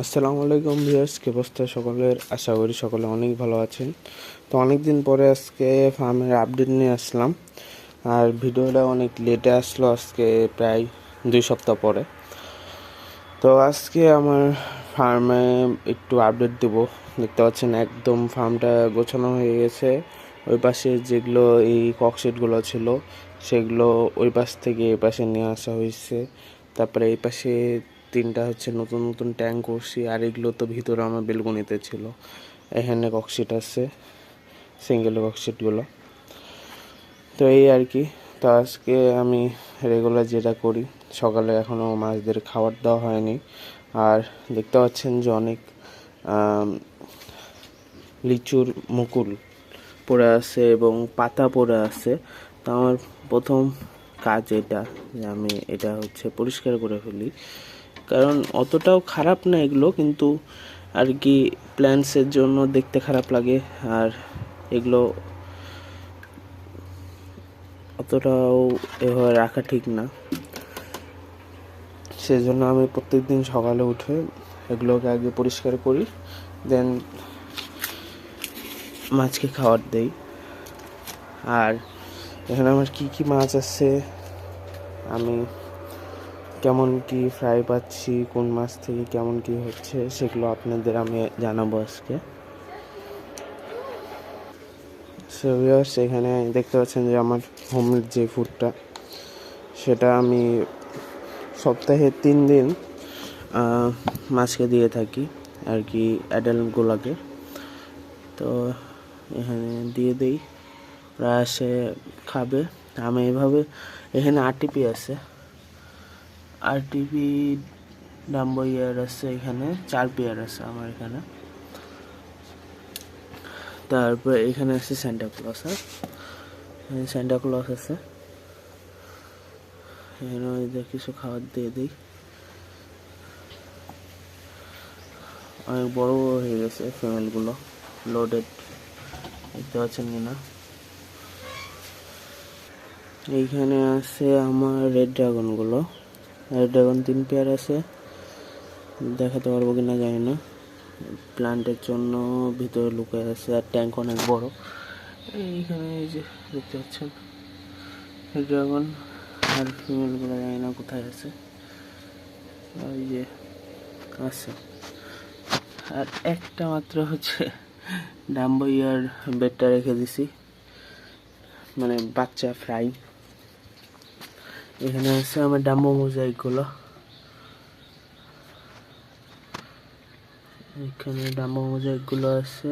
আসসালামু আলাইকুম ভিউয়ার্স, কি অবস্থা সকলের? আশা করি সকলে অনেক ভালো আছেন। তো অনেক দিন পরে আজকে ফার্মের আপডেট নিয়ে আসলাম। আর ভিডিওটা অনেক লেটে আসলো আজকে প্রায় দুই সপ্তাহ পরে। তো আজকে আমার ফার্মে একটু আপডেট দেব। দেখতে পাচ্ছেন একদম ফার্মটা গোছানো হয়ে গেছে। ওই পাশে যেগুলো এই ককশেটগুলো ছিল, সেগুলো ওই পাশ থেকে এই পাশে নিয়ে আসা হয়েছে। তারপরে এই পাশে তিনটা হচ্ছে নতুন নতুন ট্যাঙ্ক করছি আর এগুলো তো ভিতরে আমার বেলকনিতে ছিল। এখানে ককশিট আছে সিঙ্গেল ককশিটগুলো তো এই আর কি। তো আজকে আমি রেগুলার যেটা করি, সকালে এখনও মাছদের খাবার দেওয়া হয়নি। আর দেখতে পাচ্ছেন যে অনেক লিচুর মুকুল পড়ে আছে এবং পাতা পড়ে আছে। তো আমার প্রথম কাজ এটা, যে আমি এটা হচ্ছে পরিষ্কার করে ফেলি। কারণ অতটাও খারাপ না এগুলো, কিন্তু আর কি প্ল্যান্টসের জন্য দেখতে খারাপ লাগে। আর এগুলো অতটাও এভাবে রাখা ঠিক না। সেজন্য আমি প্রত্যেকদিন সকালে উঠে এগুলোকে আগে পরিষ্কার করি দেন মাছকে খাবার দেই। আর এখানে আমার কি কি মাছ আছে, আমি কেমন কি ফ্রাই পাচ্ছি, কোন মাছ থেকে কেমন কি হচ্ছে, সেগুলো আপনাদের আমি জানাব আজকে। সো ভিউয়ার্স এখানে দেখতে পাচ্ছেন যে আমার হোমের যে ফুডটা সেটা আমি সপ্তাহে তিন দিন মাছকে দিয়ে থাকি, আর কি অ্যাডাল্টগুলোকে তো এখানে দিয়ে দেই ওরা এসে খাবে। আমি এভাবে, এখানে আরটিপি আছে। আরটিপি ডাম্বো ইয়ার আছে এখানে, চার পেয়ার আছে আমার এখানে। তারপর এখানে আছে স্যান্টা ক্লস হ্যাঁ? স্যান্টা ক্লস আছে। এখানে কিছু খাবার দিয়ে দিই। অনেক বড় হয়ে গেছে ফিমেলগুলো লোডেড দেখতে পাচ্ছেন কিনা এইখানে আছে আমার রেড ড্রাগনগুলো ড্রাগন তিন পেয়ার আছে। দেখাতে পারব কিনা জানি না। প্লান্টের জন্য ভিতরে লুকায় আছে আর ট্যাঙ্ক অনেক বড়। এইখানে এই যে দেখতে পাচ্ছেন। ড্রাগন আর ফিমেলগুলো জানি না কোথায় আছে। ওই যে আছে। আর একটা মাত্র হচ্ছে ডাম্বো ইয়ার বেডটা রেখে দিছি। মানে বাচ্চা ফ্রাই এখানে আছে আমার ডাম্বো মোজাইকগুলো এখানে ডাম্বো মোজাইকগুলো আছে।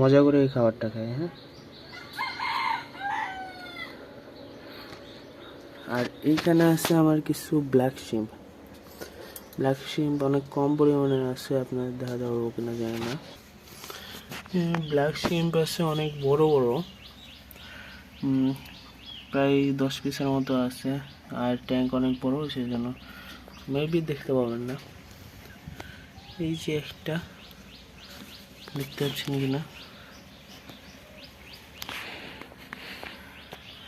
মজা করে এই খাবারটা খায় হ্যাঁ? আর এইখানে আছে আমার কিছু ব্ল্যাক শিম ব্ল্যাক শিম অনেক কম পরিমাণে আছে, আপনার দেখা যাব কিনা জানি না। ব্ল্যাক শিম্প আছে অনেক বড় বড়। প্রায় দশ পিসের মতো আছে, আর ট্যাঙ্ক অনেক বড় সেই জন্য মেবি দেখতে পাবেন না। এই যে একটা, দেখতে পাচ্ছেন কিনা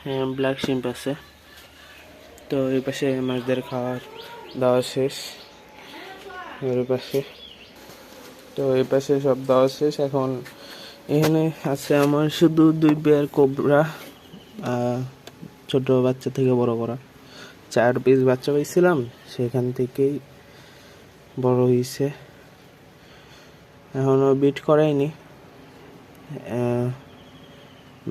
হ্যাঁ ব্ল্যাক শিম্প আছে। তো এই পাশে মাছদের খাওয়ার দাওয়া শেষ। এর পাশে। তো এই পাশে সব দাওয়া শেষ। এখন এখানে আছে আমার শুধু দুই পেয়ার কোবরা। ছোট বাচ্চা থেকে বড় করা। চার পিস বাচ্চা পাইছিলাম, সেখান থেকেই বড় হয়েছে এখনও বিট করাইনি।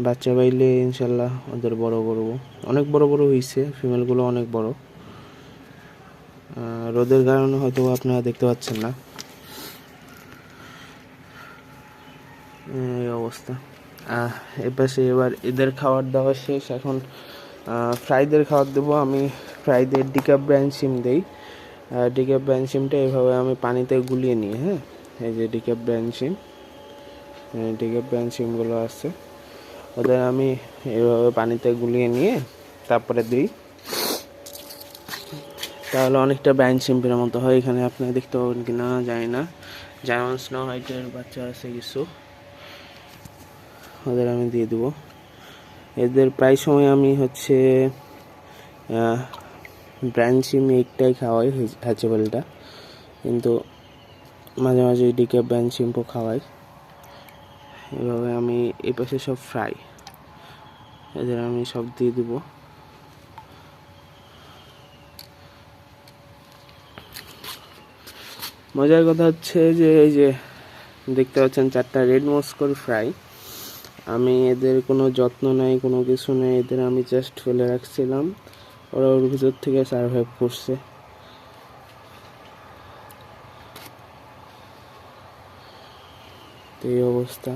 বাচ্চা পাইলে ইনশাল্লাহ ওদের বড় করব। অনেক বড় বড় হয়েছে ফিমেলগুলো অনেক বড়। রোদের কারণে হয়তো আপনারা দেখতে পাচ্ছেন না। এই অবস্থা। আহ, এর পাশে এবার এদের খাবার দাওয়া শেষ। এখন ফ্রাইদের খাবার দেবো। আমি ফ্রাইদের ডিকাপ ব্র্যান্ড সিম দেই। ডিকাপ ব্র্যান্ড সিমটা এভাবে আমি পানিতে গুলিয়ে নিই হ্যাঁ? এই যে ডিকাপ ব্র্যান্ড সিম। ডিকাপ ব্র্যান্ড সিমগুলো আছে। ওদের আমি এভাবে পানিতে গুলিয়ে নিয়ে তারপরে দিই। তাহলে অনেকটা ব্যান্ড সিম্পের মতো হয়। এখানে আপনারা দেখতে পাবেন কি না জানি না। যেমন স্নো হোয়াইটের বাচ্চা আছে কিছু। ওদের আমি দিয়ে দেবো। এদের প্রায় সময় আমি হচ্ছে সিম একটাই খাওয়াই হ্যাচেবেলটা কিন্তু মাঝে মাঝে এদিকে ব্র্যান্ড সিম্পও খাওয়াই। এভাবে আমি এই পাশে সব ফ্রাই। এদের আমি সব দিয়ে দেবো। মজার কথা হচ্ছে যে, এই যে দেখতে পাচ্ছেন চারটা রেড মস্কোর ফ্রাই আমি এদের কোনো যত্ন নেই, কোনো কিছু নেই, এদের আমি জাস্ট ফেলে রাখছিলাম। ওরা ওর ভিতর থেকে সার্ভাইভ করছে। এই অবস্থা।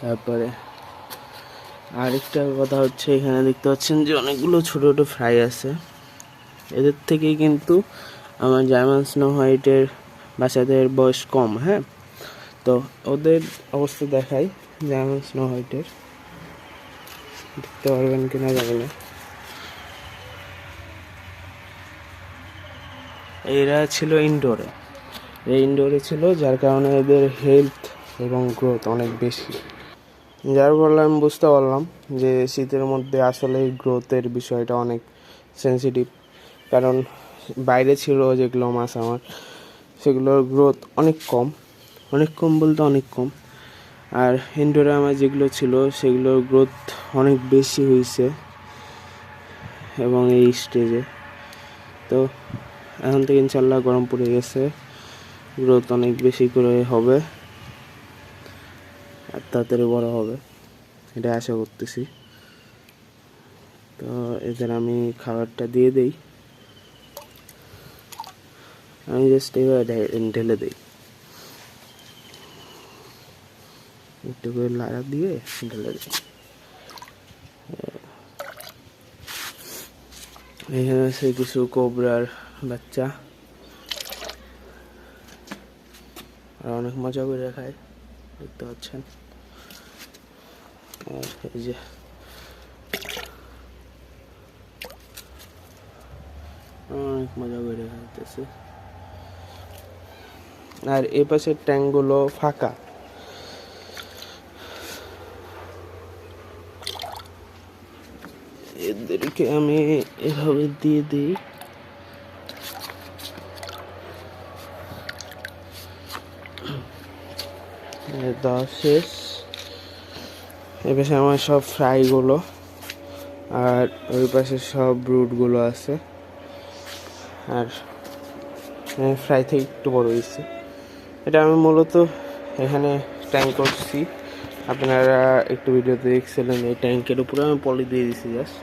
তারপরে আরেকটা কথা হচ্ছে, এখানে দেখতে পাচ্ছেন যে অনেকগুলো ছোট ছোট ফ্রাই আছে। এদের থেকেই কিন্তু আমার জার্মান স্নো হোয়াইটের বাচ্চাদের বয়স কম হ্যাঁ? তো ওদের অবস্থা দেখাই, যেমন স্নো হোয়াইটের দেখতে পারবেন কিনা জানি না। এরা ছিল ইনডোরে এই ইনডোরে ছিল, যার কারণে এদের হেলথ এবং গ্রোথ অনেক বেশি। যার ফলে আমি বুঝতে পারলাম যে শীতের মধ্যে আসলে গ্রোথের বিষয়টা অনেক সেন্সিটিভ কারণ বাইরে ছিল যেগুলো মাছ আমার, সেগুলোর গ্রোথ অনেক কম। অনেক কম বলতে অনেক কম। আর ইনডোরে আমার যেগুলো ছিল সেগুলোর গ্রোথ অনেক বেশি হয়েছে এবং এই স্টেজে তো এখন থেকে ইনশাল্লাহ গরম পড়ে গেছে গ্রোথ অনেক বেশি করে হবে আর তাড়াতাড়ি বড় হবে, এটা আশা করতেছি। তো এদের আমি খাবারটা দিয়ে দিই। আমি জাস্ট এবার ঢেলে দিই। একটু করে লাড়া দিয়ে ঢেলে এখানে আছে কিছু কোবরার বাচ্চা। আর অনেক মজা করে খায়, দেখতে পাচ্ছেন। আর এই যে অনেক মজা করে খাইতেছে। আর এ পাশের ট্যাঙ্কগুলো ফাঁকা। এদেরকে আমি এভাবে দিয়ে দিই। দেওয়া শেষ। এ পাশে আমার সব ফ্রাইগুলো আর ওই পাশে সব ব্রুটগুলো আছে। আর ফ্রাই থেকে একটু বড় হয়েছে। এটা আমি মূলত এখানে ট্যাঙ্ক করছি। আপনারা একটু ভিডিওতে দেখছিলেন এই ট্যাঙ্কের উপরে আমি পলি দিয়ে দিছি জাস্ট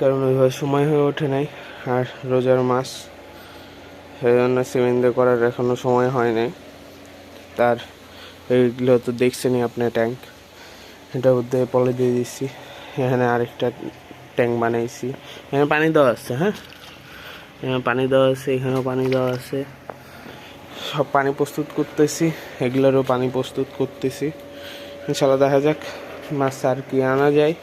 কারণ ওইভাবে সময় হয়ে ওঠে নাই। আর রোজার মাস সেই জন্য সিমেন্ট করার এখনও সময় হয় নাই। তার এইগুলো তো দেখছেনই আপনার ট্যাঙ্ক এটার মধ্যে পলি দিয়ে দিচ্ছি এখানে আরেকটা ট্যাঙ্ক বানাইছি। এখানে পানি দেওয়া আছে হ্যাঁ? এখানে পানি দেওয়া আছে, এখানেও পানি দেওয়া আছে। সব পানি প্রস্তুত করতেছি, এগুলোরও পানি প্রস্তুত করতেছি। ইনশাল্লাহ দেখা যাক মাছ আর কি আনা যায়।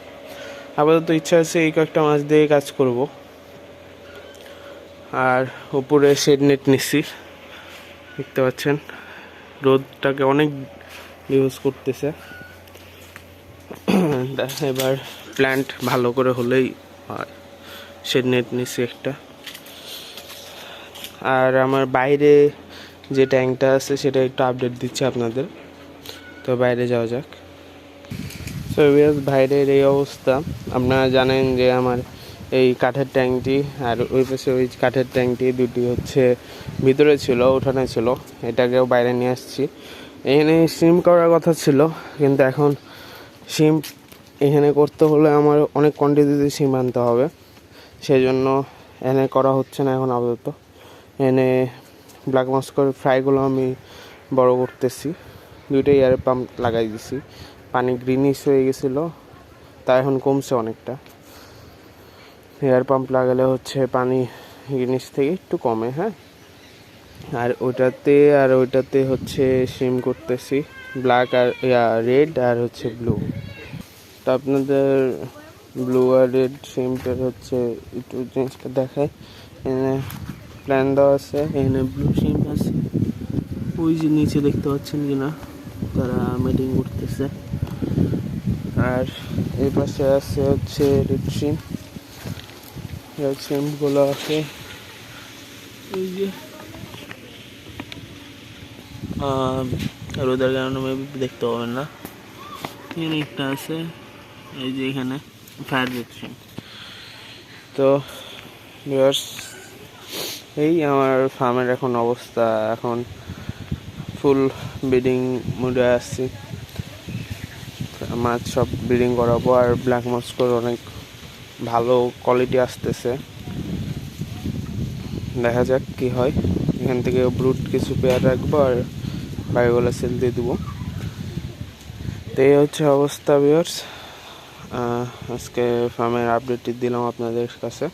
আপাতত ইচ্ছা আছে এই কয়েকটা মাছ দিয়ে কাজ করব। আর উপরে শেড নেট নিচ্ছি দেখতে পাচ্ছেন, রোদটাকে অনেক ইউজ করতেছে। এবার প্ল্যান্ট ভালো করে হলেই হয়। শেড নেট নিচ্ছি একটা। আর আমার বাইরে যে ট্যাঙ্কটা আছে সেটা একটু আপডেট দিচ্ছি আপনাদের। তো বাইরে যাওয়া যাক। সো বাইরের এই অবস্থা। আপনারা জানেন যে আমার এই কাঠের ট্যাঙ্কটি আর ওই পাশে ওই কাঠের ট্যাঙ্কটি দুটি হচ্ছে ভিতরে ছিল, উঠানে ছিল। এটাকেও বাইরে নিয়ে আসছি। এখানে সিম করার কথা ছিল, কিন্তু এখন সিম এখানে করতে হলে আমার অনেক কোয়ান্টিটিতে সিম আনতে হবে। সেই জন্য এনে করা হচ্ছে না এখন আপাতত। এনে ব্ল্যাক মস্কোর ফ্রাইগুলো আমি বড় করতেছি। দুইটা এয়ার পাম্প লাগাই দিছি। পানি গ্রিনিশ হয়ে গেছিল, তা এখন কমছে অনেকটা। এয়ার পাম্প লাগালে হচ্ছে পানি গ্রিনিশ থেকে একটু কমে হ্যাঁ? আর ওইটাতে আর ওইটাতে হচ্ছে সিম করতেছি ব্ল্যাক আর রেড আর হচ্ছে ব্লু তো আপনাদের ব্লু আর রেড সিমটার হচ্ছে একটু জিনিসটা দেখায় এখানে প্ল্যান দেওয়া আছে এখানে ব্লু সিম আছে। ওই যে নিচে দেখতে পাচ্ছেন কিনা, তারা মিটিং করতেছে। আর এই পাশে আছে হচ্ছে রেড সিম সিমগুলো আছে। এই যে। রোদের কারণে দেখতে পাবেন না। এখানে একটা আছে। এই যে এখানে ফায়ার রেড তো এই আমার ফার্মের এখন অবস্থা। এখন ফুল ব্রিডিং মুডে আসছি মাছ সব ব্রিডিং করাবো আর ব্ল্যাক মস্কোর অনেক ভালো কোয়ালিটি আসতেছে। দেখা যাক কি হয়। এখান থেকে ব্রুট কিছু পেয়ার রাখব আর বাকিগুলো সেল দিয়ে দেবো। তো এই হচ্ছে অবস্থা ভিউয়ার্স আজকে ফার্মের আপডেটটি দিলাম আপনাদের কাছে।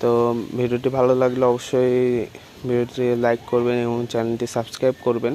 তো ভিডিওটি ভালো লাগলে অবশ্যই ভিডিওটি লাইক করবেন এবং চ্যানেলটি সাবস্ক্রাইব করবেন।